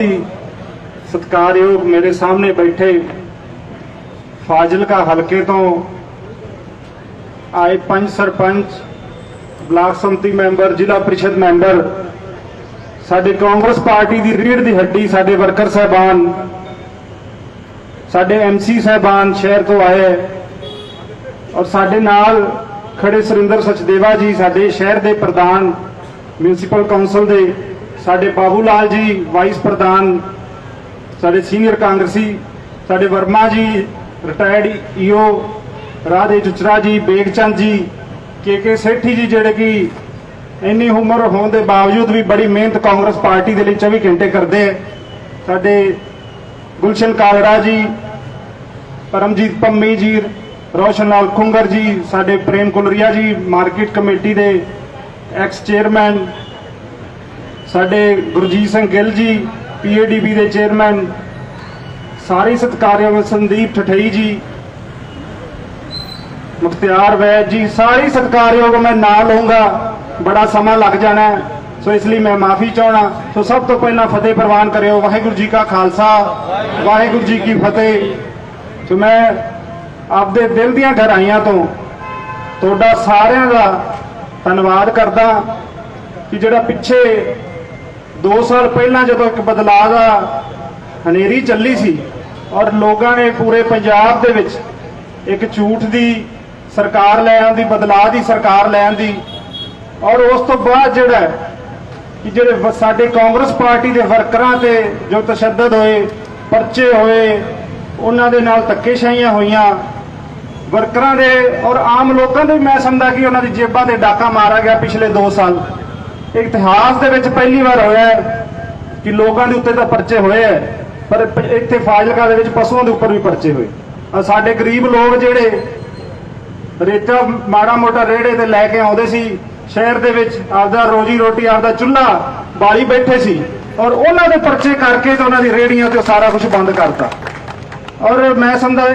ਸਤਿਕਾਰਯੋਗ ਮੇਰੇ ਸਾਹਮਣੇ ਬੈਠੇ ਫਾਜ਼ਿਲਕਾ ਹਲਕੇ ਤੋਂ ਆਏ ਪੰਜ ਸਰਪੰਚ, ਬਲਾਕ ਸੰਮਤੀ ਮੈਂਬਰ, ਜ਼ਿਲ੍ਹਾ ਪ੍ਰੀਸ਼ਦ ਮੈਂਬਰ, ਸਾਡੇ ਕਾਂਗਰਸ ਪਾਰਟੀ ਦੀ ਰੀੜ ਦੀ ਹੱਡੀ, ਸਾਡੇ ਵਰਕਰ ਸਹਿਬਾਨ, ਸਾਡੇ ਐਮਸੀ ਸਹਿਬਾਨ ਸ਼ਹਿਰ ਤੋਂ ਆਏ ਔਰ ਸਾਡੇ ਨਾਲ ਖੜੇ ਸੁਰਿੰਦਰ ਸਚਦੇਵਾ ਜੀ, ਸਾਡੇ ਸ਼ਹਿਰ ਦੇ ਪ੍ਰਧਾਨ ਮਿਊਨਿਸਪਲ ਕਾਉਂਸਲ ਦੇ ਸਾਡੇ ਬਾਬੂ ਲਾਲ ਜੀ ਵਾਈਸ ਪ੍ਰਧਾਨ, ਸਾਡੇ ਸੀਨੀਅਰ ਕਾਂਗਰਸੀ, ਸਾਡੇ ਵਰਮਾ ਜੀ ਰਿਟਾਇਰਡ ਈਓ ਰਾਧੇ ਚੁਚਰਾ ਜੀ, ਬੇਗਚੰਦ ਜੀ, ਕੇ ਕੇ ਸੇਠੀ ਜੀ, ਜਿਹੜੇ ਕਿ ਇੰਨੀ ਉਮਰ ਹੋਣ ਦੇ ਬਾਵਜੂਦ ਵੀ ਬੜੀ ਮਿਹਨਤ ਕਾਂਗਰਸ ਪਾਰਟੀ ਦੇ ਲਈ 24 ਘੰਟੇ ਕਰਦੇ ਹੈ। ਸਾਡੇ ਗੁਲਸ਼ਨ ਕਾਲੜਾ ਜੀ, ਪਰਮਜੀਤ ਪੰਮੀ ਜੀ ਰੋਸ਼ਨ ਲਾਲ ਖੁੰਗਰ ਜੀ, ਸਾਡੇ ਪ੍ਰੇਮ ਕੁਲਰੀਆ ਜੀ, ਮਾਰਕੀਟ ਕਮੇਟੀ ਦੇ ਐਕਸ ਚੇਅਰਮੈਨ ਸਾਡੇ ਗੁਰਜੀਤ ਸਿੰਘ ਗਿੱਲ ਜੀ ਪੀਏਡੀਬੀ ਦੇ ਚੇਅਰਮੈਨ ਸਾਰੇ ਸਤਿਕਾਰਯੋਗ ਸੰਦੀਪ ਠਠਈ ਜੀ, ਮੁਖਤਿਆਰ ਵੈਦ ਜੀ, ਸਾਰੇ ਸਤਿਕਾਰਯੋਗ ਮੈਂ ਨਾਲ ਲਵਾਂਗਾ ਬੜਾ ਸਮਾਂ ਲੱਗ ਜਾਣਾ ਸੋ ਇਸ ਲਈ ਮੈਂ ਮਾਫੀ ਚਾਹਣਾ ਸੋ ਸਭ ਤੋਂ ਪਹਿਲਾਂ ਫਤਿਹ ਪ੍ਰਵਾਨ ਕਰਿਓ, ਵਾਹਿਗੁਰੂ ਜੀ ਕਾ ਖਾਲਸਾ, ਵਾਹਿਗੁਰੂ ਜੀ ਕੀ ਫਤਿਹ। ਸੋ ਮੈਂ ਆਪਦੇ ਦਿਲ ਦੀਆਂ ਗਹਿਰਾਈਆਂ ਤੋਂ ਤੁਹਾਡਾ ਸਾਰਿਆਂ ਦਾ ਧੰਨਵਾਦ ਕਰਦਾ ਕਿ ਜਿਹੜਾ ਪਿੱਛੇ 2 ਸਾਲ ਪਹਿਲਾਂ ਜਦੋਂ ਇੱਕ ਬਦਲਾਅ ਦਾ ਹਨੇਰੀ ਚੱਲੀ ਸੀ ਔਰ ਲੋਕਾਂ ਨੇ ਪੂਰੇ ਪੰਜਾਬ ਦੇ ਵਿੱਚ ਇੱਕ ਝੂਠ ਦੀ ਸਰਕਾਰ ਲੈਣ ਦੀ, ਬਦਲਾਅ ਦੀ ਸਰਕਾਰ ਲੈਣ ਦੀ ਔਰ ਉਸ ਤੋਂ ਬਾਅਦ ਜਿਹੜਾ ਕਿ ਜਿਹੜੇ ਸਾਡੇ ਕਾਂਗਰਸ ਪਾਰਟੀ ਦੇ ਵਰਕਰਾਂ ਤੇ ਜੋ ਤਸ਼ੱਦਦ ਹੋਏ, ਪਰਚੇ ਹੋਏ, ਉਹਨਾਂ ਦੇ ਨਾਲ ਧੱਕੇਸ਼ਾਹੀਆਂ ਹੋਈਆਂ, ਵਰਕਰਾਂ ਦੇ ਔਰ ਆਮ ਲੋਕਾਂ ਦੇ ਵੀ ਮੈਂ ਸਮਝਦਾ ਕਿ ਉਹਨਾਂ ਦੀ ਜੇਬਾਂ ਤੇ ਡਾਕਾ ਮਾਰਿਆ ਗਿਆ ਪਿਛਲੇ 2 ਸਾਲ। ਇਤਿਹਾਸ ਦੇ ਵਿੱਚ ਪਹਿਲੀ ਵਾਰ ਹੋਇਆ ਕਿ ਲੋਕਾਂ ਦੇ ਉੱਤੇ ਤਾਂ ਪਰਚੇ ਹੋਏ ਹੈ, ਪਰ ਇੱਥੇ ਫਾਜ਼ਿਲਕਾ ਦੇ ਵਿੱਚ ਪਸ਼ੂਆਂ ਦੇ ਉੱਪਰ ਵੀ ਪਰਚੇ ਹੋਏ। ਸਾਡੇ ਗਰੀਬ ਲੋਕ ਜਿਹੜੇ ਰੇਤਾ, ਮਾੜਾ ਮੋਟਾ ਰੇੜੇ ਤੇ ਲੈ ਕੇ ਆਉਂਦੇ ਸੀ, ਸ਼ਹਿਰ ਦੇ ਵਿੱਚ ਆਪਦਾ ਰੋਜੀ ਰੋਟੀ, ਆਪਦਾ ਚੁੱਲ੍ਹਾ ਬਾਲੀ ਬੈਠੇ ਸੀ ਔਰ ਉਹਨਾਂ ਦੇ ਪਰਚੇ ਕਰਕੇ ਤੇ ਉਹਨਾਂ ਦੀ ਰੇੜੀਆਂ ਤੇ ਸਾਰਾ ਕੁਝ ਬੰਦ ਕਰਤਾ। ਔਰ ਮੈਂ ਸਮਝਦਾ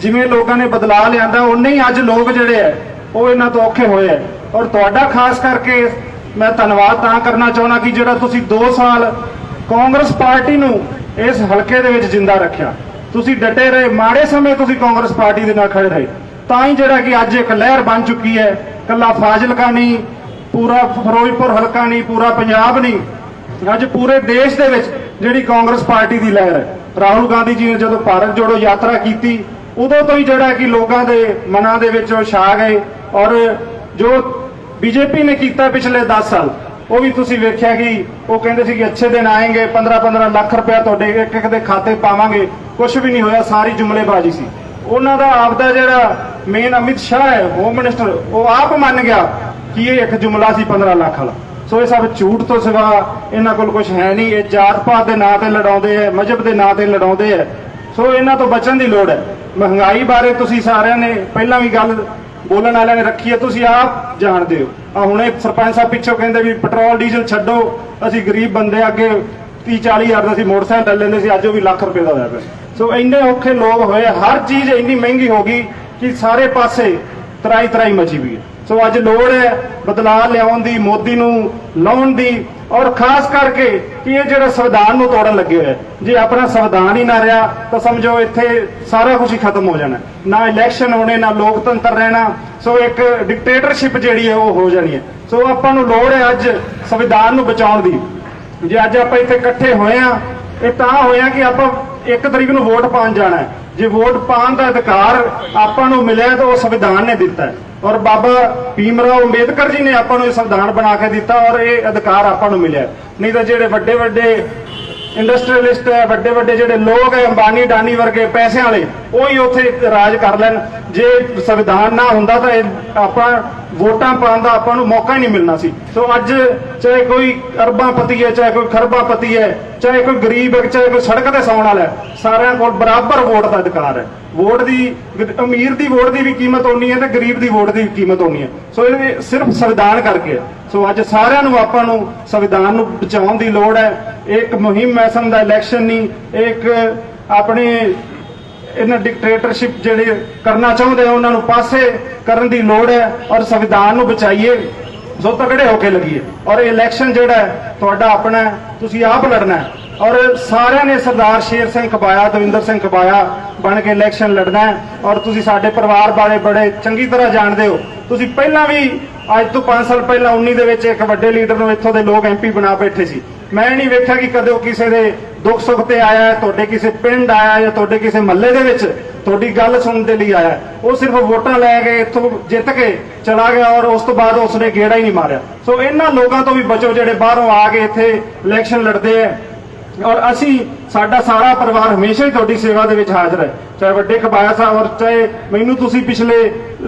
ਜਿਵੇਂ ਲੋਕਾਂ ਨੇ ਬਦਲਾਅ ਲਿਆਂਦਾ ਉਨੇ ਹੀ ਅੱਜ ਲੋਕ ਜਿਹੜੇ ਐ ਉਹ ਇਹਨਾਂ ਤੋਂ ਔਖੇ ਹੋਏ ਐ ਔਰ ਤੁਹਾਡਾ ਖਾਸ ਕਰਕੇ ਮੈਂ ਧੰਨਵਾਦ ਤਾਂ ਕਰਨਾ ਚਾਹੁੰਦਾ ਕਿ ਜਿਹੜਾ ਤੁਸੀਂ 2 ਸਾਲ ਕਾਂਗਰਸ ਪਾਰਟੀ ਨੂੰ ਇਸ ਹਲਕੇ ਦੇ ਵਿੱਚ ਜਿੰਦਾ ਰੱਖਿਆ। ਤੁਸੀਂ ਡਟੇ ਰਹੇ, ਮਾੜੇ ਸਮੇਂ ਤੁਸੀਂ ਕਾਂਗਰਸ ਪਾਰਟੀ ਦੇ ਨਾਲ ਖੜੇ ਰਹੇ। ਤਾਂ ਹੀ ਜਿਹੜਾ ਕਿ ਅੱਜ ਇੱਕ ਲਹਿਰ ਬਣ ਚੁੱਕੀ ਹੈ ਕੱਲਾ ਫਾਜ਼ਿਲਕਾ ਨਹੀਂ, ਪੂਰਾ ਫਿਰੋਜ਼ਪੁਰ ਹਲਕਾ ਨਹੀਂ, ਪੂਰਾ ਪੰਜਾਬ ਨਹੀਂ। ਅੱਜ ਪੂਰੇ ਦੇਸ਼ ਦੇ ਵਿੱਚ ਜਿਹੜੀ ਕਾਂਗਰਸ ਪਾਰਟੀ ਦੀ ਲਹਿਰ ਹੈ। ਰਾਹੁਲ ਗਾਂਧੀ ਜੀ ਨੇ ਜਦੋਂ ਭਾਰਤ ਜੋੜੋ ਯਾਤਰਾ ਕੀਤੀ, ਉਦੋਂ ਤੋਂ ਹੀ ਜਿਹੜਾ ਕਿ ਲੋਕਾਂ ਦੇ ਮਨਾਂ ਦੇ ਵਿੱਚ ਉਹ ਛਾ ਗਏ ਔਰ ਜੋ ਬੀਜੇਪੀ ਨੇ ਕੀਤਾ ਪਿਛਲੇ 10 ਸਾਲ। ਉਹ ਵੀ ਤੁਸੀਂ ਵੇਖਿਆ ਕਿ ਉਹ ਕਹਿੰਦੇ ਸੀ ਕਿ ਅੱਛੇ ਦਿਨ ਆਏਗੇ 15-15 ਲੱਖ ਰੁਪਇਆ ਤੁਹਾਡੇ ਇੱਕ ਇੱਕ ਦੇ ਖਾਤੇ ਪਾਵਾਂਗੇ। ਕੁਝ ਵੀ ਨਹੀਂ ਹੋਇਆ, ਸਾਰੀ ਜੁਮਲੇਬਾਜ਼ੀ ਸੀ। ਉਹਨਾਂ ਦਾ ਆਪਦਾ ਜਿਹੜਾ ਮੇਨ ਅਮਿਤ ਸ਼ਾਹ ਹੈ ਹੋਮ ਮਿਨਿਸਟਰ ਉਹ ਆਪ ਮੰਨ ਗਿਆ ਕਿ ਇਹ ਇੱਕ ਜੁਮਲਾ ਸੀ 15 ਲੱਖ ਵਾਲਾ। ਸੋ ਇਹ ਸਭ ਝੂਠ ਤੋਂ ਸਿਵਾ ਇਹਨਾਂ ਕੋਲ ਕੁਝ ਹੈ ਨਹੀਂ। ਇਹ ਜਾਤ ਪਾਤ ਦੇ ਨਾਂ ਤੇ ਲੜਾਉਂਦੇ ਐ ਮਜਹਬ ਦੇ ਨਾਂ ਤੇ ਲੜਾਉਂਦੇ ਐ ਸੋ ਇਹਨਾਂ ਤੋਂ ਬਚਣ ਦੀ ਲੋੜ ਹੈ। ਮਹਿੰਗਾਈ ਬਾਰੇ ਤੁਸੀਂ ਸਾਰਿਆਂ ਨੇ ਪਹਿਲਾਂ ਵੀ ਗੱਲ ਬੋਲਣ ਵਾਲਿਆਂ ਨੇ ਰੱਖੀ ਹੈ, ਤੁਸੀਂ ਆਪ ਜਾਣਦੇ ਹੋ। ਆ ਹੁਣੇ ਸਰਪੰਚ ਸਾਹਿਬ ਪਿੱਛੋਂ ਕਹਿੰਦੇ ਵੀ ਪੈਟਰੋਲ, ਡੀਜ਼ਲ ਛੱਡੋ। ਅਸੀਂ ਗਰੀਬ ਬੰਦੇ ਅੱਗੇ 30 40 ਹਜ਼ਾਰ ਦਾ ਅਸੀਂ ਮੋਟਰਸਾਈਕਲ ਲੈ ਲੈਂਦੇ ਸੀ, ਅੱਜ ਉਹ ਵੀ ਲੱਖ ਰੁਪਏ ਦਾ ਹੋਇਆ ਪਿਆ। ਸੋ ਇੰਨੇ ਔਖੇ ਲੋਕ ਹੋਏ ਹਰ ਚੀਜ਼ ਇੰਨੀ ਮਹਿੰਗੀ ਹੋ ਗਈ ਕਿ ਸਾਰੇ ਪਾਸੇ ਤਰਾਈ ਤਰਾਈ ਮਚੀ ਵੀ ਹੈ। ਸੋ ਅੱਜ ਲੋੜ ਹੈ ਬਦਲਾਅ ਲਿਆਉਣ ਦੀ, ਮੋਦੀ ਨੂੰ ਲਾਉਣ ਦੀ ਔਰ ਖਾਸ ਕਰਕੇ ਕਿ ਇਹ ਜਿਹੜਾ ਸੰਵਿਧਾਨ ਨੂੰ ਤੋੜਨ ਲੱਗੇ ਹੋਇਆ ਜੇ ਆਪਣਾ ਸੰਵਿਧਾਨ ਹੀ ਨਾ ਰਿਹਾ, ਤਾਂ ਸਮਝੋ ਇੱਥੇ ਸਾਰਾ ਕੁਝ ਹੀ ਖਤਮ ਹੋ ਜਾਣਾ। ਨਾ ਇਲੈਕਸ਼ਨ ਹੋਣੇ, ਨਾ ਲੋਕਤੰਤਰ ਰਹਿਣਾ, ਸੋ ਇੱਕ ਡਿਕਟੇਟਰਸ਼ਿਪ ਜਿਹੜੀ ਹੈ ਉਹ ਹੋ ਜਾਣੀ ਹੈ। ਸੋ ਆਪਾਂ ਨੂੰ ਲੋੜ ਹੈ ਅੱਜ ਸੰਵਿਧਾਨ ਨੂੰ ਬਚਾਉਣ ਦੀ। ਜੇ ਅੱਜ ਆਪਾਂ ਇੱਥੇ ਇਕੱਠੇ ਹੋਏ ਆ ਇਹ ਤਾਂ ਹੋਇਆ ਕਿ ਆਪਾਂ ਇੱਕ ਤਰੀਕ ਨੂੰ ਵੋਟ ਪਾਉਣ ਜਾਣਾ ਹੈ। ਜੇ ਵੋਟ ਪਾਉਣ ਦਾ ਅਧਿਕਾਰ ਆਪਾਂ ਨੂੰ ਮਿਲਿਆ ਤਾਂ ਉਹ ਸੰਵਿਧਾਨ ਨੇ ਦਿੱਤਾ ਹੈ। ਔਰ ਬਾਬਾ ਭੀਮ ਰਾਓ ਅੰਬੇਦਕਰ ਜੀ ਨੇ ਆਪਾਂ ਨੂੰ ਇਹ ਸੰਵਿਧਾਨ ਬਣਾ ਕੇ ਦਿੱਤਾ ਔਰ ਇਹ ਅਧਿਕਾਰ ਆਪਾਂ ਨੂੰ ਮਿਲਿਆ ਨਹੀਂ ਤਾਂ ਜਿਹੜੇ ਵੱਡੇ ਵੱਡੇ ਇੰਡਸਟਰੀਅਲਿਸਟ ਹੈ ਵੱਡੇ ਵੱਡੇ ਜਿਹੜੇ ਲੋਕ ਹੈ ਅੰਬਾਨੀ, ਡਾਨੀ ਵਰਗੇ ਪੈਸਿਆਂ ਵਾਲੇ, ਉਹ ਹੀ ਉੱਥੇ ਰਾਜ ਕਰ ਲੈਣ। ਜੇ ਸੰਵਿਧਾਨ ਨਾ ਹੁੰਦਾ ਤਾਂ ਆਪਾਂ ਵੋਟਾਂ ਪਾਉਣ ਦਾ ਆਪਾਂ ਨੂੰ ਮੌਕਾ ਹੀ ਨਹੀਂ ਮਿਲਣਾ ਸੀ। ਸੋ ਅੱਜ ਚਾਹੇ ਕੋਈ ਅਰਬਾਂ ਪਤੀ ਹੈ, ਚਾਹੇ ਕੋਈ ਖਰਬਾਂ ਪਤੀ ਹੈ, ਚਾਹੇ ਕੋਈ ਗਰੀਬ ਹੈ, ਚਾਹੇ ਕੋਈ ਸੜਕ ਤੇ ਸੌਣ ਵਾਲਾ ਸਾਰਿਆਂ ਕੋਲ ਬਰਾਬਰ ਵੋਟ ਦਾ ਅਧਿਕਾਰ ਹੈ। ਵੋਟ ਦੀ ਅਮੀਰ ਦੀ ਵੋਟ ਦੀ ਵੀ ਕੀਮਤ ਹੋਣੀ ਹੈ ਤੇ ਗਰੀਬ ਦੀ ਵੋਟ ਦੀ ਵੀ ਕੀਮਤ ਹੋਣੀ ਹੈ। ਸੋ ਇਹ ਸਿਰਫ ਸੰਵਿਧਾਨ ਕਰਕੇ ਸੋ ਅੱਜ ਸਾਰਿਆਂ ਨੂੰ ਆਪਾਂ ਨੂੰ ਸੰਵਿਧਾਨ ਨੂੰ ਬਚਾਉਣ ਦੀ ਲੋੜ ਹੈ। ਇਹ ਇੱਕ ਮੁਹਿੰਮ ਮੈਂ ਸਮਝਦਾ ਇਲੈਕਸ਼ਨ ਨਹੀਂ ਇਹ ਇੱਕ ਆਪਣੇ ਇਹਨਾਂ ਡਿਕਟੇਟਰਸ਼ਿਪ ਜਿਹੜੇ ਕਰਨਾ ਚਾਹੁੰਦੇ ਆ ਉਹਨਾਂ ਨੂੰ ਪਾਸੇ ਕਰਨ ਦੀ ਲੋੜ ਹੈ ਔਰ ਸੰਵਿਧਾਨ ਨੂੰ ਬਚਾਈਏ। ਸੋ ਤਗੜੇ ਹੋ ਕੇ ਲੱਗੀਏ ਔਰ ਇਹ ਇਲੈਕਸ਼ਨ ਜਿਹੜਾ ਹੈ, ਤੁਹਾਡਾ ਆਪਣਾ ਤੁਸੀਂ ਆਪ ਲੜਨਾ ਹੈ। ਔਰ ਸਾਰਿਆਂ ਨੇ ਸਰਦਾਰ ਸ਼ੇਰ ਸਿੰਘ ਕਬਾਇਆ, ਦਵਿੰਦਰ ਸਿੰਘ ਕਬਾਇਆ ਬਣ ਕੇ ਇਲੈਕਸ਼ਨ ਲੜਨਾ ਹੈ। ਔਰ ਤੁਸੀਂ ਸਾਡੇ ਪਰਿਵਾਰ ਬਾਰੇ ਬੜੇ ਚੰਗੀ ਤਰ੍ਹਾਂ ਜਾਣਦੇ ਹੋ। ਤੁਸੀਂ ਪਹਿਲਾਂ ਵੀ ਅੱਜ ਤੋਂ 5 ਸਾਲ ਪਹਿਲਾਂ 19 ਦੇ ਵਿੱਚ ਇੱਕ ਵੱਡੇ ਲੀਡਰ ਨੂੰ ਇੱਥੋਂ ਦੇ ਲੋਕ ਐਮਪੀ ਬਣਾ ਬੈਠੇ ਸੀ। ਮੈਂ ਨਹੀਂ ਵੇਖਿਆ ਕਿ ਕਦੇ ਕਿਸੇ ਦੇ ਦੁੱਖ ਸੁੱਖ ਤੇ ਆਇਆ ਤੁਹਾਡੇ ਕਿਸੇ ਪਿੰਡ ਆਇਆ ਜਾਂ ਤੁਹਾਡੇ ਕਿਸੇ ਮਹੱਲੇ ਦੇ ਵਿੱਚ ਤੁਹਾਡੀ ਗੱਲ ਸੁਣਨ ਦੇ ਲਈ ਆਇਆ ਉਹ ਸਿਰਫ ਵੋਟਾਂ ਲੈ ਕੇ ਇੱਥੋਂ ਜਿੱਤ ਕੇ ਚਲਾ ਗਿਆ ਔਰ ਉਸ ਤੋਂ ਬਾਅਦ ਉਸਨੇ ਗੇੜਾ ਹੀ ਨਹੀਂ ਮਾਰਿਆ। ਸੋ ਇਹਨਾਂ ਲੋਕਾਂ ਤੋਂ ਵੀ ਬਚੋ ਜਿਹੜੇ ਬਾਹਰੋਂ ਆ ਕੇ ਇੱਥੇ ਇਲੈਕਸ਼ਨ ਲੜਦੇ ਆ ਔਰ ਅਸੀਂ, ਸਾਡਾ ਸਾਰਾ ਪਰਿਵਾਰ ਹਮੇਸ਼ਾ ਹੀ ਤੁਹਾਡੀ ਸੇਵਾ ਦੇ ਵਿੱਚ ਹਾਜ਼ਰ ਹੈ। ਚਾਹੇ ਵੱਡੇ ਕਬਾਇਆ ਸਾਹਿਬ ਔਰ ਚਾਹੇ ਮੈਨੂੰ ਤੁਸੀਂ ਪਿਛਲੇ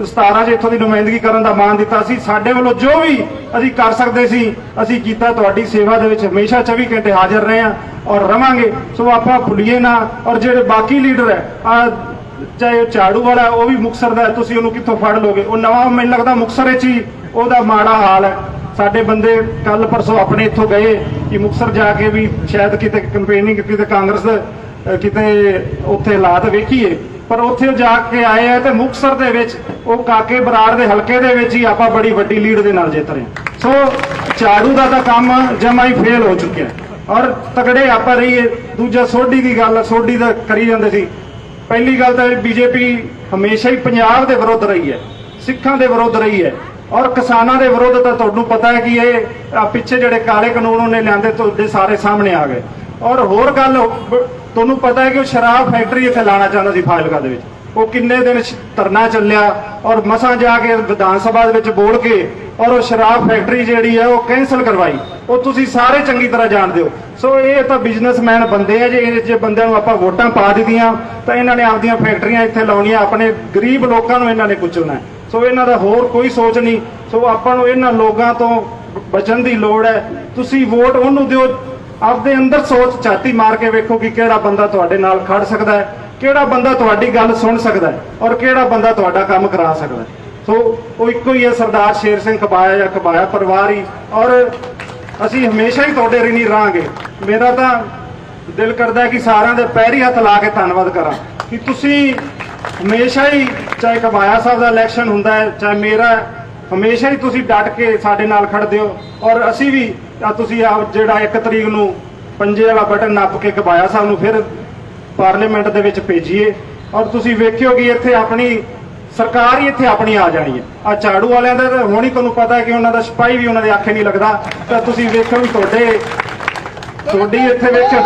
17 ਚ ਇੱਥੋਂ ਦੀ ਨੁਮਾਇੰਦਗੀ ਕਰਨ ਦਾ ਮਾਣ ਦਿੱਤਾ ਸੀ, ਸਾਡੇ ਵੱਲੋਂ ਜੋ ਵੀ ਅਸੀਂ ਕਰ ਸਕਦੇ ਸੀ, ਅਸੀਂ ਕੀਤਾ ਤੁਹਾਡੀ ਸੇਵਾ ਦੇ ਵਿੱਚ ਹਮੇਸ਼ਾ 24 ਘੰਟੇ ਹਾਜ਼ਰ ਰਹੇ ਹਾਂ ਔਰ ਰਵਾਂਗੇ। ਸੋ ਆਪਾਂ ਭੁੱਲੀਏ ਨਾ ਔਰ ਜਿਹੜੇ ਬਾਕੀ ਲੀਡਰ ਹੈ, ਆ ਚਾਹੇ ਉਹ ਝਾੜੂ ਵਾਲਾ, ਉਹ ਵੀ ਮੁਕਸਰ ਦਾ ਤੁਸੀਂ ਉਹਨੂੰ ਕਿੱਥੋਂ ਫੜ ਲੋਗੇ? ਉਹ ਨਵਾਂ, ਮੈਨੂੰ ਲੱਗਦਾ ਮੁਕਸਰ ਵਿੱਚ ਹੀ ਉਹਦਾ ਮਾੜਾ ਹਾਲ ਹੈ। ਸਾਡੇ ਬੰਦੇ ਕੱਲ ਪਰਸੋਂ ਆਪਣੇ ਇੱਥੋਂ ਗਏ। ਕਿ ਮੁਕਸਰ ਜਾ ਕੇ ਵੀ ਸ਼ਾਇਦ ਕਿਤੇ ਕੰਪੇਨਿੰਗ ਕਿਤੇ ਕਾਂਗਰਸ ਅਹ, ਕਿਤੇ ਉੱਥੇ ਹਾਲਾਤ ਵੇਖੀਏ। ਪਰ ਉੱਥੇ ਜਾ ਕੇ ਆਏ ਆ ਤੇ ਮੁਕਸਰ ਦੇ ਵਿੱਚ ਉਹ ਕਾਕੇ ਬਰਾੜ ਦੇ ਹਲਕੇ ਦੇ ਵਿੱਚ ਹੀ ਆਪਾਂ ਬੜੀ ਵੱਡੀ ਲੀਡ ਦੇ ਨਾਲ ਜਿੱਤ ਰਹੇ ਸੋ ਝਾੜੂ ਦਾ ਤਾਂ ਕੰਮ ਜਮਾ ਹੀ ਫੇਲ ਹੋ ਚੁੱਕਿਆ ਔਰ ਤਗੜੇ ਆਪਾਂ ਰਹੀਏ ਦੂਜਾ ਸੋਢੀ ਦੀ ਗੱਲ ਸੋਢੀ ਦਾ ਕਰੀ ਜਾਂਦੇ ਸੀ। ਪਹਿਲੀ ਗੱਲ ਤਾਂ ਬੀਜੇਪੀ ਹਮੇਸ਼ਾ ਹੀ ਪੰਜਾਬ ਦੇ ਵਿਰੁੱਧ ਰਹੀ ਹੈ ਸਿੱਖਾਂ ਦੇ ਵਿਰੁੱਧ ਰਹੀ ਹੈ। ਔਰ ਕਿਸਾਨਾਂ ਦੇ ਵਿਰੁੱਧ ਤਾਂ ਤੁਹਾਨੂੰ ਪਤਾ ਹੈ ਕਿ ਇਹ ਪਿੱਛੇ ਜਿਹੜੇ ਕਾਲੇ ਕਾਨੂੰਨ ਉਹਨੇ ਲਿਆਂਦੇ ਤੁਹਾਡੇ ਸਾਰੇ ਸਾਹਮਣੇ ਆ ਗਏ। ਔਰ ਹੋਰ ਗੱਲ ਤੁਹਾਨੂੰ ਪਤਾ ਹੈ ਕਿ ਉਹ ਸ਼ਰਾਬ ਫੈਕਟਰੀ ਇੱਥੇ ਲਾਣਾ ਚਾਹੁੰਦਾ ਸੀ ਫਾਜ਼ਿਲਕਾ ਦੇ ਵਿੱਚ। ਉਹ ਕਿੰਨੇ ਦਿਨ ਧਰਨਾ ਚੱਲਿਆ ਔਰ ਮਸਾਂ ਜਾ ਕੇ ਵਿਧਾਨ ਸਭਾ ਦੇ ਵਿੱਚ ਬੋਲ ਕੇ ਔਰ ਉਹ ਸ਼ਰਾਬ ਫੈਕਟਰੀ ਜਿਹੜੀ ਹੈ ਉਹ ਕੈਨਸਲ ਕਰਵਾਈ। ਉਹ ਤੁਸੀਂ ਸਾਰੇ ਚੰਗੀ ਤਰ੍ਹਾਂ ਜਾਣਦੇ ਹੋ। ਸੋ ਇਹ ਤਾਂ ਬਿਜ਼ਨਸਮੈਨ ਬੰਦੇ ਆ ਜੇ ਜੇ ਬੰਦਿਆਂ ਨੂੰ ਆਪਾਂ ਵੋਟਾਂ ਪਾ ਦਿੱਤੀਆਂ ਤਾਂ ਇਹਨਾਂ ਨੇ ਆਪਦੀਆਂ ਫੈਕਟਰੀਆਂ ਇੱਥੇ ਲਾਉਣੀਆਂ, ਆਪਣੇ ਗਰੀਬ ਲੋਕਾਂ ਨੂੰ ਇਹਨਾਂ ਨੇ ਕੁਚਲਣਾ ਸੋ ਇਹਨਾਂ ਦਾ ਹੋਰ ਕੋਈ ਸੋਚ ਨਹੀਂ। ਸੋ ਆਪਾਂ ਨੂੰ ਇਹਨਾਂ ਲੋਕਾਂ ਤੋਂ ਬਚਣ ਦੀ ਲੋੜ ਹੈ। ਤੁਸੀਂ ਵੋਟ ਉਹਨੂੰ ਦਿਓ। ਆਪਦੇ ਅੰਦਰ ਸੋਚ ਛਾਤੀ ਮਾਰ ਕੇ ਵੇਖੋ ਕਿ ਕਿਹੜਾ ਬੰਦਾ ਤੁਹਾਡੇ ਨਾਲ ਖੜ ਸਕਦਾ ਹੈ, ਕਿਹੜਾ ਬੰਦਾ ਤੁਹਾਡੀ ਗੱਲ ਸੁਣ ਸਕਦਾ ਹੈ ਔਰ ਕਿਹੜਾ ਬੰਦਾ ਤੁਹਾਡਾ ਕੰਮ ਕਰਾ ਸਕਦਾ ਹੈ। ਸੋ ਉਹ ਇੱਕੋ ਹੀ ਹੈ, ਸਰਦਾਰ ਸ਼ੇਰ ਸਿੰਘ ਕਬਾਇਆ ਜਾਂ ਕਬਾਇਆ ਪਰਿਵਾਰ ਹੀ। ਔਰ ਅਸੀਂ ਹਮੇਸ਼ਾ ਹੀ ਤੁਹਾਡੇ ਰਿਣੀ ਰਹਾਂਗੇ। ਮੇਰਾ ਤਾਂ ਦਿਲ ਕਰਦਾ ਕਿ ਸਾਰਿਆਂ ਦੇ ਪੈਰੀ ਹੱਥ ਲਾ ਕੇ ਧੰਨਵਾਦ ਕਰਾਂ ਕਿ ਤੁਸੀਂ ਹਮੇਸ਼ਾ ਹੀ ਚਾਹੇ ਕਬਾਇਆ ਸਾਹਿਬ ਦਾ ਇਲੈਕਸ਼ਨ ਹੁੰਦਾ ਹੈ, ਚਾਹੇ ਮੇਰਾ ਹਮੇਸ਼ਾ ਹੀ ਤੁਸੀਂ ਡਟ ਕੇ ਸਾਡੇ ਨਾਲ ਖੜਦੇ ਹੋ। ਔਰ ਅਸੀਂ ਵੀ ਤੁਸੀਂ ਆ ਜਿਹੜਾ 1 ਤਰੀਕ ਨੂੰ ਪੰਜੇ ਵਾਲਾ ਬਟਨ ਨੱਪ ਕੇ ਕਬਾਇਆ ਸਾਹਿਬ ਨੂੰ ਫਿਰ ਪਾਰਲੀਮੈਂਟ ਦੇ ਵਿੱਚ ਭੇਜੀਏ। ਔਰ ਤੁਸੀਂ ਵੇਖਿਓ ਕਿ ਇੱਥੇ ਆਪਣੀ ਸਰਕਾਰ ਹੀ ਇੱਥੇ ਆਪਣੀ ਆ ਜਾਣੀ ਹੈ। ਆ ਝਾੜੂ ਵਾਲਿਆਂ ਦਾ ਤਾਂ ਹੁਣ ਹੀ ਤੁਹਾਨੂੰ ਪਤਾ ਹੈ ਕਿ ਉਹਨਾਂ ਦਾ ਸਿਪਾਹੀ ਵੀ ਉਹਨਾਂ ਦੇ ਆਖੇ ਨਹੀਂ ਲੱਗਦਾ। ਤਾਂ ਤੁਸੀਂ ਵੇਖੋ ਵੀ ਤੁਹਾਡੇ, ਤੁਹਾਡੀ ਇੱਥੇ ਵੇਖੋ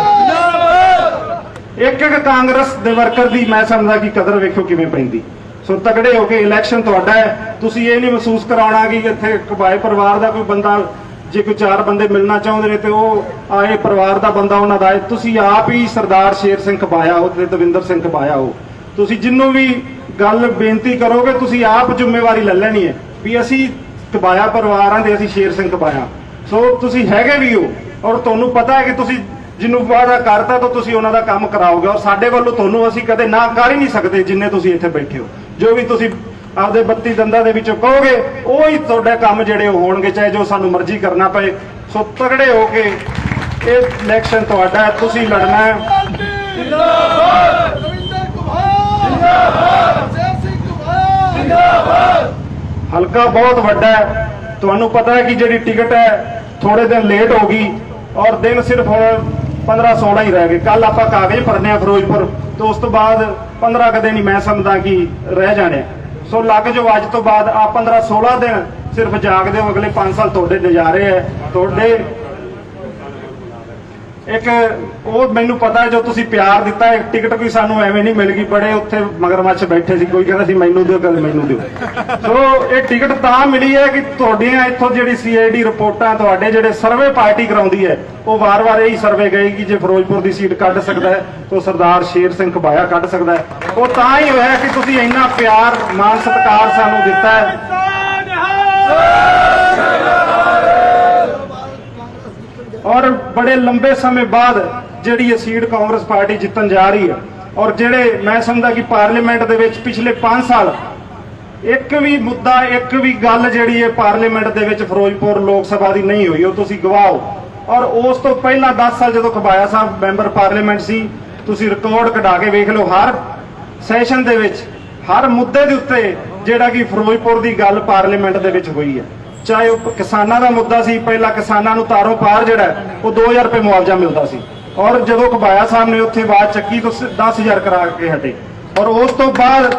ਇੱਕ ਇੱਕ ਕਾਂਗਰਸ ਦੇ ਵਰਕਰ ਦੀ ਮੈਂ ਸਮਝਦਾ ਕਿ ਕਦਰ ਵੇਖੋ ਕਿਵੇਂ ਪੈਂਦੀ। ਸੋ ਤਗੜੇ ਹੋ ਕੇ ਇਲੈਕਸ਼ਨ ਤੁਹਾਡਾ ਹੈ। ਤੁਸੀਂ ਇਹ ਨਹੀਂ ਮਹਿਸੂਸ ਕਰਾਉਣਾ ਕਿ ਇੱਥੇ ਕਬਾਏ ਪਰਿਵਾਰ ਦਾ ਕੋਈ ਬੰਦਾ, ਜੇ ਕੋਈ ਚਾਰ ਬੰਦੇ ਮਿਲਣਾ ਚਾਹੁੰਦੇ ਨੇ ਤੇ ਉਹ ਆਏ ਪਰਿਵਾਰ ਦਾ ਬੰਦਾ ਉਹਨਾਂ ਦਾ ਤੁਸੀਂ ਆਪ ਹੀ ਸਰਦਾਰ ਸ਼ੇਰ ਸਿੰਘ ਕਬਾਇਆ ਹੋ ਤੇ ਦਵਿੰਦਰ ਸਿੰਘ ਕਬਾਇਆ ਹੋ। ਤੁਸੀਂ ਜਿੰਨੂੰ ਵੀ ਗੱਲ ਬੇਨਤੀ ਕਰੋਗੇ, ਤੁਸੀਂ ਆਪ ਜ਼ਿੰਮੇਵਾਰੀ ਲੈ ਲੈਣੀ ਹੈ ਵੀ ਅਸੀਂ ਕਬਾਇਆ ਪਰਿਵਾਰਾਂ ਦੇ, ਅਸੀਂ ਸ਼ੇਰ ਸਿੰਘ ਕਬਾਇਆ। ਸੋ ਤੁਸੀਂ ਹੈਗੇ ਵੀ ਹੋ ਔਰ ਤੁਹਾਨੂੰ ਪਤਾ ਹੈ ਕਿ ਤੁਸੀਂ ਜਿਹਨੂੰ ਵਾਅਦਾ ਕਰਤਾ ਤਾਂ ਤੁਸੀਂ ਉਹਨਾਂ ਦਾ ਕੰਮ ਕਰਾਓਗੇ ਔਰ ਸਾਡੇ ਵੱਲੋਂ ਤੁਹਾਨੂੰ ਅਸੀਂ ਕਦੇ ਨਾ ਕਰ ਹੀ ਨਹੀਂ ਸਕਦੇ ਜਿੰਨੇ ਤੁਸੀਂ ਇੱਥੇ ਬੈਠੇ ਹੋ। ਜੋ ਵੀ ਤੁਸੀਂ ਆਪਦੇ 32 ਦੰਦਾਂ ਦੇ ਵਿੱਚੋਂ ਕਹੋਗੇ, ਉਹ ਹੀ ਤੁਹਾਡੇ ਕੰਮ ਜਿਹੜੇ ਹੋਣਗੇ, ਚਾਹੇ ਜੋ ਸਾਨੂੰ ਮਰਜ਼ੀ ਕਰਨਾ ਪਏ। ਸੋ ਤਗੜੇ ਹੋ ਕੇ ਇਹ ਇਲੈਕਸ਼ਨ ਤੁਹਾਡਾ ਹੈ, ਤੁਸੀਂ ਲੜਨਾ ਹੈ। ਜਿੰਦਾਬਾਦ ਰਵਿੰਦਰ ਕੁਮਾਰ ਜਿੰਦਾਬਾਦ ਜੈ ਸਿੰਘ ਕੁਮਾਰ ਜਿੰਦਾਬਾਦ ਹਲਕਾ ਬਹੁਤ ਵੱਡਾ ਹੈ। ਤੁਹਾਨੂੰ ਪਤਾ ਹੈ ਕਿ ਜਿਹੜੀ ਟਿਕਟ ਹੈ ਥੋੜੇ ਦਿਨ ਲੇਟ ਹੋ ਗਈ ਔਰ ਦਿਨ ਸਿਰਫ ਹੁਣ 15 16 ਹੀ ਰਹਿ ਗਏ। ਕੱਲ ਆਪਾਂ ਕਾਗਜ਼ ਭਰਨੇ ਆ ਫਿਰੋਜ਼ਪੁਰ। ਤੇ ਉਸ ਤੋਂ ਬਾਅਦ 15 ਕਦੇ ਨਹੀਂ ਮੈਂ ਸਮਝਦਾ ਕਿ ਰਹਿ ਜਾਣੇ ਸੋ ਲੱਗ ਜੋ ਅੱਜ ਤੋਂ ਬਾਅਦ ਆ 15 16 ਦਿਨ ਸਿਰਫ ਜਾਗਦੇ ਹੋ, ਅਗਲੇ 5 ਸਾਲ ਤੁਹਾਡੇ ਨਜ਼ਾਰੇ ਹੈ ਤੁਹਾਡੇ ਇੱਕ ਉਹ ਮੈਨੂੰ ਪਤਾ ਜੋ ਤੁਸੀਂ ਪਿਆਰ ਦਿੱਤਾ, ਇੱਕ ਟਿਕਟ ਕੋਈ ਸਾਨੂੰ ਐਵੇਂ ਨਹੀਂ ਮਿਲ ਗਈ, ਬੜੇ ਉੱਥੇ ਮਗਰਮੱਛ ਬੈਠੇ ਸੀ, ਕੋਈ ਕਹਿੰਦਾ ਸੀ ਮੈਨੂੰ ਦਿਓ ਕਦੇ ਮੈਨੂੰ ਦਿਓ। ਸੋ ਇਹ ਟਿਕਟ ਤਾਂ ਮਿਲੀ ਹੈ ਕਿ ਤੁਹਾਡੀਆਂ ਇੱਥੋਂ ਜਿਹੜੀ ਸੀਆਈਡੀ ਰਿਪੋਰਟਾਂ, ਤੁਹਾਡੇ ਜਿਹੜੇ ਸਰਵੇ ਪਾਰਟੀ ਕਰਾਉਂਦੀ ਹੈ ਉਹ ਵਾਰ-ਵਾਰ ਇਹੀ ਸਰਵੇ ਗਏ ਕਿ ਜੇ ਫਿਰੋਜ਼ਪੁਰ ਦੀ ਸੀਟ ਕੱਢ ਸਕਦਾ ਹੈ, ਤਾਂ ਸਰਦਾਰ ਸ਼ੇਰ ਸਿੰਘ ਕਬਾਇਆ ਕੱਢ ਸਕਦਾ ਹੈ। ਉਹ ਤਾਂ ਹੀ ਹੋਇਆ ਕਿ ਤੁਸੀਂ ਇੰਨਾ ਪਿਆਰ ਮਾਨ ਸਤਿਕਾਰ ਸਾਨੂੰ ਦਿੱਤਾ ਹੈ। ਔਰ ਬੜੇ ਲੰਬੇ ਸਮੇਂ ਬਾਅਦ ਜਿਹੜੀ ਇਹ ਸੀਟ ਕਾਂਗਰਸ ਪਾਰਟੀ ਜਿੱਤਣ ਜਾ ਰਹੀ ਹੈ, ਔਰ ਜਿਹੜੇ ਮੈਂ ਸਮਝਦਾ ਕਿ ਪਾਰਲੀਮੈਂਟ ਦੇ ਵਿੱਚ ਪਿਛਲੇ 5 ਸਾਲ ਇੱਕ ਵੀ ਮੁੱਦਾ, ਇੱਕ ਵੀ ਗੱਲ ਜਿਹੜੀ ਹੈ ਪਾਰਲੀਮੈਂਟ ਦੇ ਵਿੱਚ ਫਿਰੋਜ਼ਪੁਰ ਲੋਕ ਸਭਾ ਦੀ ਨਹੀਂ ਹੋਈ, ਉਹ ਤੁਸੀਂ ਗਵਾਓ। ਔਰ ਉਸ ਤੋਂ ਪਹਿਲਾਂ 10 ਸਾਲ ਜਦੋਂ ਕਬਾਇਆ ਸਾਹਿਬ ਮੈਂਬਰ ਪਾਰਲੀਮੈਂਟ ਸੀ ਤੁਸੀਂ ਰਿਕਾਰਡ ਕਢਾ ਕੇ ਵੇਖ ਲਓ ਹਰ ਸੈਸ਼ਨ ਦੇ ਵਿੱਚ ਹਰ ਮੁੱਦੇ ਦੇ ਉੱਤੇ ਜਿਹੜਾ ਕਿ ਫਿਰੋਜ਼ਪੁਰ ਦੀ ਗੱਲ ਪਾਰਲੀਮੈਂਟ ਦੇ ਵਿੱਚ ਹੋਈ ਹੈ। ਚਾਹੇ ਉਹ ਕਿਸਾਨਾਂ ਦਾ ਮੁੱਦਾ ਸੀ ਪਹਿਲਾਂ ਕਿਸਾਨਾਂ ਨੂੰ ਤਾਰੋਂ ਪਾਰ ਜਿਹੜਾ ਹੈ, ਉਹ 2000 ਰੁਪਏ ਮੁਆਵਜ਼ਾ ਮਿਲਦਾ ਸੀ। ਔਰ ਜਦੋਂ ਕਬਾਇਆ ਸਾਹਿਬ ਨੇ ਉੱਥੇ ਆਵਾਜ਼ ਚੱਕੀ ਤਾਂ 10000 ਕਰਾ ਕੇ ਹਟੇ। ਔਰ ਉਸ ਤੋਂ ਬਾਅਦ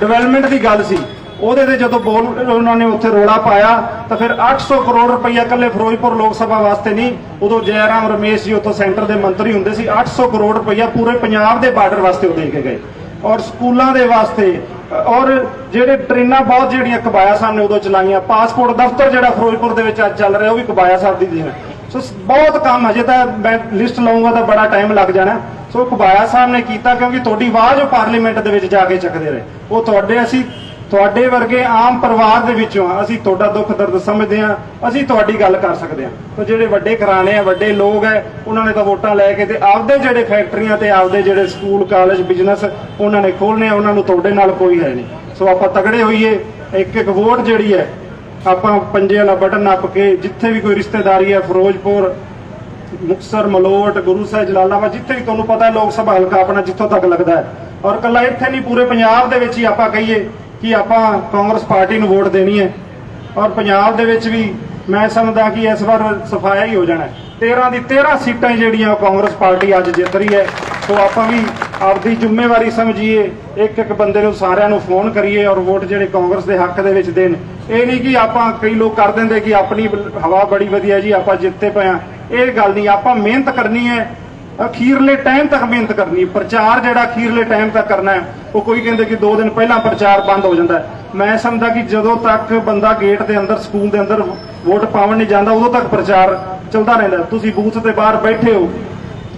ਡਿਵੈਲਪਮੈਂਟ ਦੀ ਗੱਲ ਸੀ। ਉਹਦੇ ਤੇ ਜਦੋਂ ਬੋਲ ਉਹਨਾਂ ਨੇ ਉੱਥੇ ਰੋਲਾ ਪਾਇਆ, ਤਾਂ ਫਿਰ 800 ਕਰੋੜ ਰੁਪਈਆ ਇਕੱਲੇ ਫਿਰੋਜ਼ਪੁਰ ਲੋਕ ਸਭਾ ਵਾਸਤੇ ਨਹੀਂ, ਉਦੋਂ ਜੈਰਾਮ ਰਮੇਸ਼ ਜੀ ਉੱਥੋਂ ਸੈਂਟਰ ਦੇ ਮੰਤਰੀ ਹੁੰਦੇ ਸੀ 800 ਕਰੋੜ ਰੁਪਈਆ ਪੂਰੇ ਪੰਜਾਬ ਦੇ ਬਾਰਡਰ ਵਾਸਤੇ ਉਹ ਦੇ ਕੇ ਗਏ। ਔਰ ਸਕੂਲਾਂ ਦੇ ਵਾਸਤੇ, ਔਰ ਜਿਹੜੇ ਟ੍ਰੇਨਾਂ ਬਹੁਤ ਜਿਹੜੀਆਂ ਕਬਾਇਆ ਸਾਹਿਬ ਨੇ ਉਦੋਂ ਚਲਾਈਆਂ, ਪਾਸਪੋਰਟ ਦਫ਼ਤਰ ਜਿਹੜਾ ਫਿਰੋਜ਼ਪੁਰ ਦੇ ਵਿੱਚ ਅੱਜ ਚੱਲ ਰਿਹਾ, ਉਹ ਵੀ ਕਬਾਇਆ ਸਾਹਿਬ ਦੀ ਦੇਣ ਸੋ ਬਹੁਤ ਕੰਮ ਹਜੇ ਤਾਂ ਮੈਂ ਲਿਸਟ ਲਾਉਂਗਾ ਤਾਂ ਬੜਾ ਟਾਈਮ ਲੱਗ ਜਾਣਾ। ਸੋ ਕਬਾਇਆ ਸਾਹਿਬ ਨੇ ਕੀਤਾ ਕਿਉਂਕਿ ਤੁਹਾਡੀ ਆਵਾਜ਼ ਉਹ ਪਾਰਲੀਮੈਂਟ ਦੇ ਵਿੱਚ ਜਾ ਕੇ ਚੱਕਦੇ ਰਹੇ। ਉਹ ਤੁਹਾਡੇ ਅਸੀਂ ਤੁਹਾਡੇ ਵਰਗੇ ਆਮ ਪਰਿਵਾਰ ਦੇ ਵਿੱਚੋਂ ਆ ਅਸੀਂ ਤੁਹਾਡਾ ਦੁੱਖ ਦਰਦ ਸਮਝਦੇ ਆ ਅਸੀਂ ਤੁਹਾਡੀ ਗੱਲ ਕਰ ਸਕਦੇ ਆ ਤੇ ਜਿਹੜੇ ਵੱਡੇ ਘਰਾਣੇ ਆ, ਵੱਡੇ ਲੋਕ ਐ ਉਹਨਾਂ ਨੇ ਤਾਂ ਵੋਟਾਂ ਲੈ ਕੇ ਤੇ ਆਪਦੇ ਜਿਹੜੇ ਫੈਕਟਰੀਆਂ ਤੇ ਆਪਦੇ ਜਿਹੜੇ ਸਕੂਲ, ਕਾਲਜ, ਬਿਜ਼ਨਸ ਉਹਨਾਂ ਨੇ ਖੋਲਨੇ ਆ, ਉਹਨਾਂ ਨੂੰ ਤੁਹਾਡੇ ਨਾਲ ਕੋਈ ਹੈ ਨਹੀਂ। ਸੋ ਆਪਾਂ ਤਗੜੇ ਹੋਈਏ, ਇੱਕ ਇੱਕ ਵੋਟ ਜਿਹੜੀ ਹੈ, ਆਪਾਂ ਪੰਜੇ ਵਾਲਾ ਬਟਨ ਨੱਪ ਕੇ ਜਿੱਥੇ ਵੀ ਕੋਈ ਰਿਸ਼ਤੇਦਾਰੀ ਹੈ, ਫਿਰੋਜ਼ਪੁਰ ਮੁਕਸਰ ਮਲੋਟ, ਗੁਰੂ ਸਾਹਿਬ, ਜਲਾਲਾਬਾਦ, ਜਿੱਥੇ ਵੀ ਤੁਹਾਨੂੰ ਪਤਾ ਲੋਕ ਸਭਾ ਹਲਕਾ ਆਪਣਾ ਜਿੱਥੋਂ ਤੱਕ ਲੱਗਦਾ ਹੈ। ਔਰ ਕੱਲਾ ਇੱਥੇ ਨਹੀਂ, ਪੂਰੇ ਪੰਜਾਬ ਦੇ ਵਿੱਚ ਹੀ ਆਪਾਂ ਕਹੀਏ ਕਿ ਆਪਾਂ ਕਾਂਗਰਸ ਪਾਰਟੀ ਨੂੰ ਵੋਟ ਦੇਣੀ ਹੈ। ਔਰ ਪੰਜਾਬ ਦੇ ਵਿੱਚ ਵੀ ਮੈਂ ਸਮਝਦਾ ਕਿ ਇਸ ਵਾਰ ਸਫਾਇਆ ਹੀ ਹੋ ਜਾਣਾ ਹੈ। 13 ਦੀ 13 ਸੀਟਾਂ ਜਿਹੜੀਆਂ ਉਹ ਕਾਂਗਰਸ ਪਾਰਟੀ ਅੱਜ ਜਿੱਤ ਰਹੀ ਹੈ। ਸੋ ਆਪਾਂ ਵੀ ਆਪਦੀ ਜ਼ਿੰਮੇਵਾਰੀ ਸਮਝੀਏ ਇੱਕ ਇੱਕ ਬੰਦੇ ਨੂੰ ਸਾਰਿਆਂ ਨੂੰ ਫੋਨ ਕਰੀਏ ਔਰ ਵੋਟ ਜਿਹੜੇ ਕਾਂਗਰਸ ਦੇ ਹੱਕ ਦੇ ਵਿੱਚ ਦੇਣ। ਇਹ ਨਹੀਂ ਕਿ ਆਪਾਂ ਕਈ ਲੋਕ ਕਰ ਦਿੰਦੇ ਕਿ ਆਪਣੀ ਹਵਾ ਬੜੀ ਵਧੀਆ ਜੀ, ਆਪਾਂ ਜਿੱਤੇ ਪਏ ਆ ਇਹ ਗੱਲ ਨਹੀਂ, ਆਪਾਂ ਮਿਹਨਤ ਕਰਨੀ ਹੈ। ਅਖੀਰਲੇ ਟਾਈਮ ਤੱਕ ਮਿਹਨਤ ਕਰਨੀ ਪ੍ਰਚਾਰ ਜਿਹੜਾ ਅਖੀਰਲੇ ਟਾਈਮ ਤੱਕ ਕਰਨਾ ਹੈ, ਉਹ ਕੋਈ ਕਹਿੰਦੇ ਕਿ 2 ਦਿਨ ਪਹਿਲਾਂ ਪ੍ਰਚਾਰ ਬੰਦ ਹੋ ਜਾਂਦਾ ਮੈਂ ਸਮਝਦਾ ਕਿ ਜਦੋਂ ਤੱਕ ਬੰਦਾ ਗੇਟ ਦੇ ਅੰਦਰ ਸਕੂਲ ਦੇ ਅੰਦਰ ਵੋਟ ਪਾਉਣ ਨਹੀਂ ਜਾਂਦਾ, ਉਦੋਂ ਤੱਕ ਪ੍ਰਚਾਰ ਚੱਲਦਾ ਰਹਿੰਦਾ ਤੁਸੀਂ ਬੂਥ ਦੇ ਬਾਹਰ ਬੈਠੇ ਹੋ।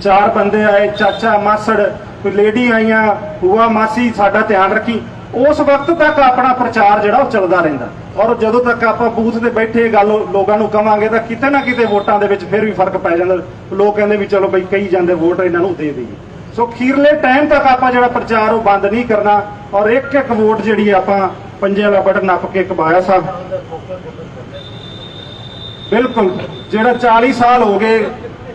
ਚਾਰ ਬੰਦੇ ਆਏ, ਚਾਚਾ, ਮਾਸੜ, ਕੋਈ ਲੇਡੀ ਆਈਆਂ, ਭੂਆ, ਮਾਸੀ, ਸਾਡਾ ਧਿਆਨ ਰੱਖੀ। ਉਸ ਵਕਤ ਤੱਕ ਆਪਣਾ ਪ੍ਰਚਾਰ ਜਿਹੜਾ ਉਹ ਚੱਲਦਾ ਰਹਿੰਦਾ। ਔਰ ਜਦੋਂ ਤੱਕ ਆਪਾਂ ਬੂਥ ਤੇ ਬੈਠੇ ਗੱਲ ਲੋਕਾਂ ਨੂੰ ਕਵਾਂਗੇ ਤਾਂ ਕਿਤੇ ਨਾ ਕਿਤੇ ਵੋਟਾਂ ਦੇ ਵਿੱਚ ਫਿਰ ਵੀ ਫ਼ਰਕ ਪੈ ਜਾਂਦਾ। ਲੋਕ ਕਹਿੰਦੇ ਵੀ ਚਲੋ ਬਈ ਕਈ ਜਾਂਦੇ ਵੋਟ ਇਹਨਾਂ ਨੂੰ ਦੇ ਦਈਏ। ਸੋ ਖੀਰਲੇ ਟਾਈਮ ਤੱਕ ਆਪਾਂ ਜਿਹੜਾ ਪ੍ਰਚਾਰ ਉਹ ਬੰਦ ਨਹੀਂ ਕਰਨਾ। ਔਰ ਇੱਕ ਇੱਕ ਵੋਟ ਜਿਹੜੀ ਆਪਾਂ ਪੰਜੇ ਵਾਲਾ ਬਟਨ ਨੱਪ ਕੇ ਕਬਾਇਆ ਸਾਹਿਬ। ਬਿਲਕੁਲ, ਜਿਹੜਾ 40 ਸਾਲ ਹੋ ਗਏ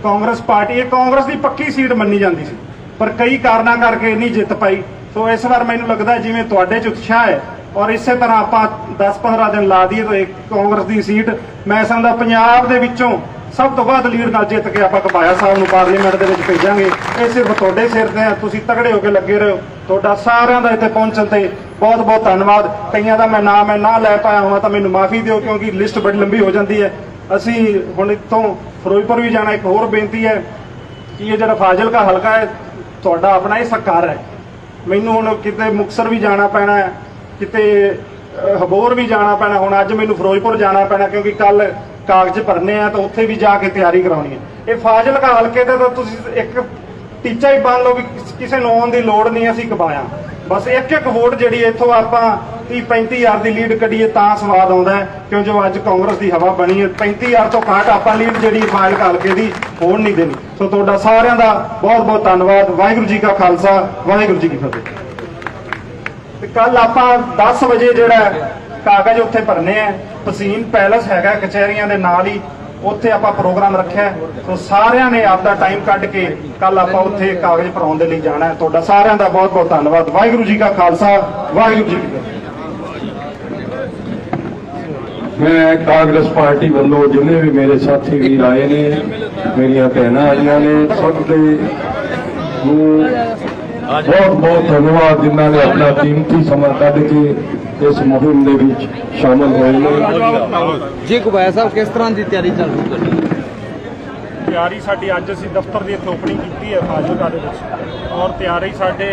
ਕਾਂਗਰਸ ਪਾਰਟੀ, ਇਹ ਕਾਂਗਰਸ ਦੀ ਪੱਕੀ ਸੀਟ ਮੰਨੀ ਜਾਂਦੀ ਸੀ। ਪਰ ਕਈ ਕਾਰਨਾਂ ਕਰਕੇ ਨਹੀਂ ਜਿੱਤ ਪਾਈ। ਸੋ ਇਸ ਵਾਰ ਮੈਨੂੰ ਲੱਗਦਾ ਜਿਵੇਂ ਤੁਹਾਡੇ 'ਚ ਉਤਸ਼ਾਹ ਹੈ ਔਰ ਇਸੇ ਤਰ੍ਹਾਂ ਆਪਾਂ 10-15 ਦਿਨ ਲਾ ਦਈਏ ਤਾਂ ਇੱਕ ਕਾਂਗਰਸ ਦੀ ਸੀਟ, ਮੈਂ ਸਮਝਦਾ ਪੰਜਾਬ ਦੇ ਵਿੱਚੋਂ ਸਭ ਤੋਂ ਵੱਧ ਲੀਡ ਨਾਲ ਜਿੱਤ ਕੇ ਆਪਾਂ ਕਬਾਇਆ ਸਾਹਿਬ ਨੂੰ ਪਾਰਲੀਮੈਂਟ ਦੇ ਵਿੱਚ ਭੇਜਾਂਗੇ। ਇਹ ਸਿਰਫ ਤੁਹਾਡੇ ਸਿਰ ਤੇ ਹੈ, ਤੁਸੀਂ ਤਗੜੇ ਹੋ ਕੇ ਲੱਗੇ ਰਹੋ। ਤੁਹਾਡਾ ਸਾਰਿਆਂ ਦਾ ਇੱਥੇ ਪਹੁੰਚਣ ਤੇ ਬਹੁਤ ਬਹੁਤ ਧੰਨਵਾਦ। ਕਈਆਂ ਦਾ ਮੈਂ ਨਾਮ ਮੈਂ ਨਾ ਲੈ ਪਾਇਆ ਹਾਂ ਤਾਂ ਮੈਨੂੰ ਮਾਫੀ ਦਿਓ ਕਿਉਂਕਿ ਲਿਸਟ ਬੜੀ ਲੰਬੀ ਹੋ ਜਾਂਦੀ ਹੈ। ਅਸੀਂ ਹੁਣ ਇੱਥੋਂ ਫਿਰੋਜ਼ਪੁਰ ਵੀ ਜਾਣਾ, ਇੱਕ ਹੋਰ ਬੇਨਤੀ ਹੈ ਕਿ ਇਹ ਜਿਹੜਾ ਫਾਜ਼ਿਲਕਾ ਹਲਕਾ ਹੈ, ਤੁਹਾਡਾ ਆਪਣਾ ਹੀ ਸਰਕਾਰ ਹੈ। ਮੈਨੂੰ ਹੁਣ ਕਿਤੇ ਮੁਕਸਰ ਵੀ ਜਾਣਾ ਪੈਣਾ ਹੈ, ਕਿਤੇ ਹਬੋਰ ਵੀ ਜਾਣਾ ਪੈਣਾ, ਹੁਣ ਅੱਜ ਮੈਨੂੰ ਫਿਰੋਜ਼ਪੁਰ ਜਾਣਾ ਪੈਣਾ, ਕਿਉਂਕਿ ਕੱਲ ਕਾਗਜ਼ ਭਰਨੇ ਆ, ਤਾਂ ਉੱਥੇ ਵੀ ਜਾ ਕੇ ਤਿਆਰੀ ਕਰਾਉਣੀ ਹੈ। ਇਹ ਫਾਜ਼ਿਲਕਾ ਹਲਕੇ ਤੇ ਤਾਂ ਤੁਸੀਂ ਇੱਕ ਟੀਚਾ ਹੀ ਬੰਨ ਲਓ ਵੀ ਕਿਸੇ ਨੂੰ ਆਉਣ ਦੀ ਲੋੜ ਨਹੀਂ, ਅਸੀਂ ਕਬਾਇਆ। ਬਸ ਇੱਕ ਇੱਕ ਵੋਟ ਜਿਹੜੀ ਇੱਥੋਂ ਆਪਾਂ 30 35000 ਦੀ ਲੀਡ ਕੱਢੀਏ ਤਾਂ ਸਵਾਦ ਆਉਂਦਾ ਹੈ, ਕਿਉਂ ਜੋ ਅੱਜ ਕਾਂਗਰਸ ਦੀ ਹਵਾ ਬਣੀ ਹੈ 35000 ਤੋਂ ਘੱਟ ਆਪਾਂ ਲੀਡ ਜਿਹੜੀ ਫਾਜ਼ਿਲਕਾ ਹਲਕੇ ਦੀ ਹੋਣ ਨਹੀਂ ਦੇਣੀ। ਸੋ ਤੁਹਾਡਾ ਸਾਰਿਆਂ ਦਾ ਬਹੁਤ ਬਹੁਤ ਧੰਨਵਾਦ, ਵਾਹਿਗੁਰੂ ਜੀ ਕਾ ਖਾਲਸਾ, ਵਾਹਿਗੁਰੂ ਜੀ ਕੀ ਫਤਿਹ। ਤੇ ਕੱਲ ਆਪਾਂ 10 ਵਜੇ ਜਿਹੜਾ ਕਾਗਜ਼ ਉੱਥੇ ਭਰਨੇ ਆ ਪਸੀਨ ਪੈਲਸ ਹੈਗਾ ਕਚਹਿਰੀਆਂ ਦੇ ਨਾਲ ਹੀ ਉੱਥੇ ਆਪਾਂ ਪ੍ਰੋਗਰਾਮ ਰੱਖਿਆ ਸੋ ਸਾਰਿਆਂ ਨੇ ਆਪਦਾ ਟਾਈਮ ਕੱਢ ਕੇ ਕੱਲ ਆਪਾਂ ਉੱਥੇ ਕਾਗਜ਼ ਭਰਾਉਣ ਦੇ ਲਈ ਜਾਣਾ ਤੁਹਾਡਾ ਸਾਰਿਆਂ ਦਾ ਬਹੁਤ ਬਹੁਤ ਧੰਨਵਾਦ। ਵਾਹਿਗੁਰੂ ਜੀ ਕਾ ਖਾਲਸਾ, ਵਾਹਿਗੁਰੂ ਜੀ ਕੀ ਫਤਿਹ। ਮੈਂ ਕਾਂਗਰਸ ਪਾਰਟੀ ਵੱਲੋਂ ਜਿੰਨੇ ਵੀ ਮੇਰੇ ਸਾਥੀ ਵੀਰ ਆਏ ਨੇ, ਮੇਰੀਆਂ ਭੈਣਾਂ ਆਈਆਂ ਨੇ, ਸਭ ਦੇ ਨੂੰ ਬਹੁਤ ਬਹੁਤ ਧੰਨਵਾਦ ਜਿਨ੍ਹਾਂ ਨੇ ਆਪਣਾ ਕੀਮਤੀ ਸਮਾਂ ਕੱਢ ਕੇ ਇਸ ਮੁਹਿੰਮ ਦੇ ਵਿੱਚ ਸ਼ਾਮਲ ਹੋਏ ਨੇ। ਜੀ ਗੁਬਾਇਆ ਸਾਹਿਬ ਕਿਸ ਤਰ੍ਹਾਂ ਦੀ ਤਿਆਰੀ ਚੱਲ ਰਹੀ ਹੈ ਤਿਆਰੀ ਸਾਡੀ ਅੱਜ ਅਸੀਂ ਦਫ਼ਤਰ ਦੀ ਇੱਥੇ ਓਪਨਿੰਗ ਕੀਤੀ ਹੈ ਫਾਜ਼ਿਲਕਾ ਦੇ ਵਿੱਚ। ਔਰ ਤਿਆਰੀ ਸਾਡੇ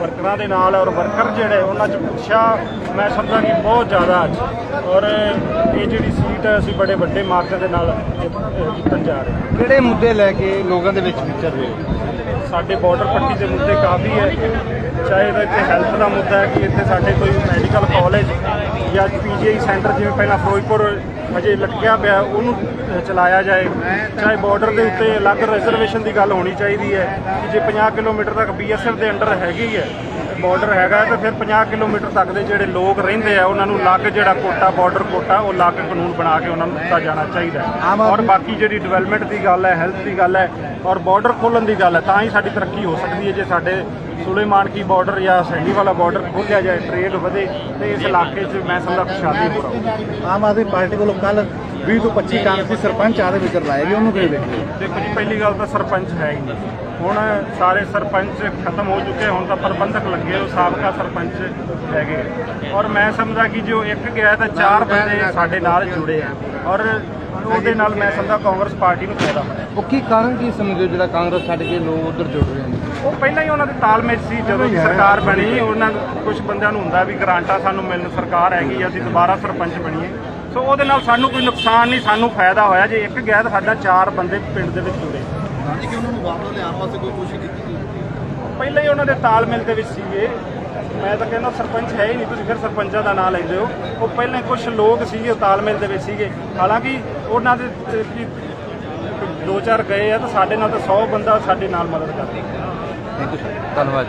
ਵਰਕਰਾਂ ਦੇ ਨਾਲ ਔਰ ਵਰਕਰ ਜਿਹੜੇ ਉਹਨਾਂ 'ਚ ਉਤਸ਼ਾਹ ਮੈਂ ਸਮਝਦਾ ਕਿ ਬਹੁਤ ਜ਼ਿਆਦਾ ਅੱਜ। ਔਰ ਇਹ ਜਿਹੜੀ ਸੀਟ ਅਸੀਂ ਬੜੇ ਵੱਡੇ ਮਾਰਕਰ ਦੇ ਨਾਲ ਜਿੱਤਣ ਜਾ ਰਹੇ ਹਾਂ। ਕਿਹੜੇ ਮੁੱਦੇ ਲੈ ਕੇ ਲੋਕਾਂ ਦੇ ਵਿੱਚ ਵਿਚਰ ਰਹੇ ਹੋ? ਸਾਡੇ ਬਾਰਡਰ ਪੱਟੀ ਦੇ ਮੁੱਦੇ ਕਾਫੀ ਹੈ। ਚਾਹੇ ਤਾਂ ਇੱਥੇ ਹੈਲਥ ਦਾ ਮੁੱਦਾ ਹੈ ਕਿ ਇੱਥੇ ਸਾਡੇ ਕੋਈ ਮੈਡੀਕਲ ਕਾਲਜ ਜਾਂ ਪੀਜੀਆਈ ਸੈਂਟਰ ਜਿਵੇਂ ਪਹਿਲਾਂ ਫਿਰੋਜ਼ਪੁਰ ਅਜੇ ਲਟਕਿਆ ਪਿਆ, ਉਹਨੂੰ ਚਲਾਇਆ ਜਾਏ। ਚਾਹੇ ਬਾਰਡਰ ਦੇ ਉੱਤੇ ਅਲੱਗ ਰਿਜ਼ਰਵੇਸ਼ਨ ਦੀ ਗੱਲ ਹੋਣੀ ਚਾਹੀਦੀ ਹੈ ਕਿ ਜੇ 50 ਕਿਲੋਮੀਟਰ ਤੱਕ ਬੀਐਸਐਫ ਦੇ ਅੰਡਰ ਹੈਗੀ ਹੈ ਬਾਰਡਰ ਹੈਗਾ ਤੇ ਫਿਰ 50 ਕਿਲੋਮੀਟਰ ਤੱਕ ਦੇ ਜਿਹੜੇ ਲੋਕ ਰਹਿੰਦੇ ਆ ਉਹਨਾਂ ਨੂੰ ਲੱਗ ਜਿਹੜਾ ਕੋਟਾ ਬਾਰਡਰ ਕੋਟਾ ਉਹ ਲੱਗ ਕਾਨੂੰਨ ਬਣਾ ਕੇ ਉਹਨਾਂ ਨੂੰ ਦਿੱਤਾ ਜਾਣਾ ਚਾਹੀਦਾ ਹੈ। ਔਰ ਬਾਕੀ ਜਿਹੜੀ ਡਿਵੈਲਪਮੈਂਟ ਦੀ ਗੱਲ ਹੈ ਹੈਲਥ ਦੀ ਗੱਲ ਹੈ ਔਰ ਬਾਰਡਰ ਖੋਲਣ ਦੀ ਗੱਲ ਹੈ ਤਾਂ ਹੀ ਸਾਡੀ ਤਰੱਕੀ ਹੋ ਸਕਦੀ ਹੈ ਜੇ ਸਾਡੇ ਸੁਲੇਮਾਨ ਕੀ ਬਾਰਡਰ ਜਾਂ ਸੈਂਡੀ ਵਾਲਾ ਬਾਰਡਰ ਖੋਲ੍ਹਿਆ ਜਾਏ ਟ੍ਰੇਡ ਵਧੇ ਤੇ ਇਸ ਇਲਾਕੇ 'ਚ ਮੈਂ ਸਮਝਦਾ ਖੁਸ਼ਹਾਲੀ ਹੋ ਰਹੀ ਆਮ ਆਦਮੀ ਪਾਰਟੀ ਵੱਲੋਂ ਕੱਲ 20 ਤੋਂ 25 ਕਾਂਗਰਸੀ ਸਰਪੰਚ ਆਦੇ ਵਿੱਚ ਲਾਏ ਗਏ ਉਹਨੂੰ ਕਿਵੇਂ ਦੇਖਦੇ ਦੇਖੋ ਜੀ ਪਹਿਲੀ ਗੱਲ ਤਾਂ ਸਰਪੰਚ ਹੈ ਹੀ ਨਹੀਂ। ਹੁਣ ਸਾਰੇ ਸਰਪੰਚ ਖਤਮ ਹੋ ਚੁੱਕੇ ਹੁਣ ਤਾਂ ਪ੍ਰਬੰਧਕ ਲੱਗੇ ਉਹ ਸਾਬਕਾ ਸਰਪੰਚ ਹੈਗੇ। ਔਰ ਮੈਂ ਸਮਝਦਾ ਕਿ ਜੋ ਇੱਕ ਗਿਆ ਤਾਂ ਚਾਰ ਬੰਦੇ ਸਾਡੇ ਨਾਲ ਜੁੜੇ ਆ। ਔਰ ਉਹਦੇ ਨਾਲ ਮੈਂ ਸਮਝਦਾ ਕਾਂਗਰਸ ਪਾਰਟੀ ਨੂੰ ਫਾਇਦਾ ਹੋਇਆ। ਉਹ ਕੀ ਕਾਰਨ ਕੀ ਸਮਝਦੇ ਹੋ ਜਿਹੜਾ ਕਾਂਗਰਸ ਛੱਡ ਕੇ ਲੋਕ ਉਧਰ ਜੁੜ ਰਹੇ ਨੇ? ਉਹ ਪਹਿਲਾਂ ਹੀ ਉਹਨਾਂ ਦੇ ਤਾਲਮੇਲ ਸੀ ਜਦੋਂ ਸਰਕਾਰ ਬਣੀ ਉਹਨਾਂ ਕੁਝ ਬੰਦਿਆਂ ਨੂੰ ਹੁੰਦਾ ਵੀ ਗਰਾਂਟਾਂ ਸਾਨੂੰ ਮਿਲਣ ਸਰਕਾਰ ਹੈਗੀ ਅਸੀਂ ਦੁਬਾਰਾ ਸਰਪੰਚ ਬਣੀਏ। ਸੋ ਉਹਦੇ ਨਾਲ ਸਾਨੂੰ ਕੋਈ ਨੁਕਸਾਨ ਨਹੀਂ ਸਾਨੂੰ ਫਾਇਦਾ ਹੋਇਆ ਜੇ ਇੱਕ ਗਿਆ ਤਾਂ ਸਾਡਾ ਚਾਰ ਬੰਦੇ ਪਿੰਡ ਦੇ ਵਿੱਚ ਜੁੜੇ। ਕਿ ਉਹਨਾਂ ਨੂੰ ਵਾਪਸ ਲਿਆਉਣ ਵਾਸਤੇ ਕੋਈ ਕੋਸ਼ਿਸ਼ ਕੀਤੀ ਪਹਿਲਾਂ ਹੀ ਉਹਨਾਂ ਦੇ ਤਾਲਮੇਲ ਦੇ ਵਿੱਚ ਸੀਗੇ। ਮੈਂ ਤਾਂ ਕਹਿੰਦਾ ਸਰਪੰਚ ਹੈ ਹੀ ਨਹੀਂ ਤੁਸੀਂ ਫਿਰ ਸਰਪੰਚਾਂ ਦਾ ਨਾਂ ਲੈਂਦੇ ਹੋ। ਉਹ ਪਹਿਲਾਂ ਕੁਝ ਲੋਕ ਸੀਗੇ ਉਹ ਤਾਲਮੇਲ ਦੇ ਵਿੱਚ ਸੀਗੇ। ਹਾਲਾਂਕਿ ਉਹਨਾਂ ਦੇ ਦੋ ਚਾਰ ਗਏ ਆ ਤਾਂ ਸਾਡੇ ਨਾਲ ਤਾਂ 100 ਬੰਦਾ ਸਾਡੇ ਨਾਲ ਮਦਦ ਕਰਦੇ। ਧੰਨਵਾਦ।